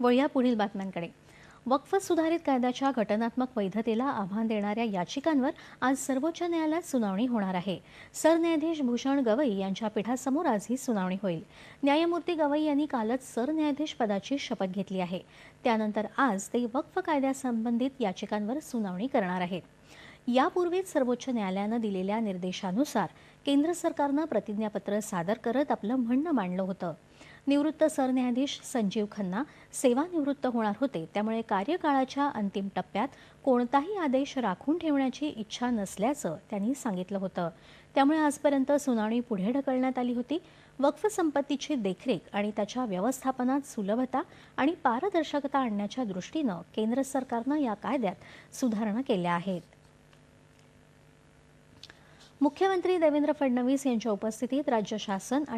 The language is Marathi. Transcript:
वळूया पुढील बातम्यांकडे. वक्फ सुधारित कायद्याच्या घटनात्मक वैधतेला आव्हान देणाऱ्या याचिकांवर आज सर्वोच्च न्यायालयात सुनावणी होणार आहे. सरन्यायाधीश भूषण गवई यांच्या पीठासमोर आज ही सुनावणी होईल. न्यायमूर्ती गवई यांनी कालच सरन्यायाधीश पदाची शपथ घेतली आहे. त्यानंतर आज ते वक्फ कायद्यासंबंधित याचिकांवर सुनावणी करणार आहेत. यापूर्वीच सर्वोच्च न्यायालयानं दिलेल्या निर्देशानुसार केंद्र सरकारनं प्रतिज्ञापत्र सादर करत आपलं म्हणणं मांडलं होतं. निवृत्त सरन्यायाधीश संजीव खन्ना सेवानिवृत्त होणार होते. त्यामुळे कार्यकाळाच्या अंतिम टप्प्यात कोणताही आदेश राखून ठेवण्याची इच्छा नसल्याचं त्यांनी सांगितलं होतं. त्यामुळे आजपर्यंत सुनावणी पुढे ढकलण्यात आली होती. वक्फ संपत्तीची देखरेख आणि त्याच्या व्यवस्थापनात सुलभता आणि पारदर्शकता आणण्याच्या दृष्टीनं केंद्र सरकारनं या कायद्यात सुधारणा केल्या आहेत. मुख्यमंत्री देवेंद्र फडणवीस यांच्या उपस्थितीत राज्य शासन आणि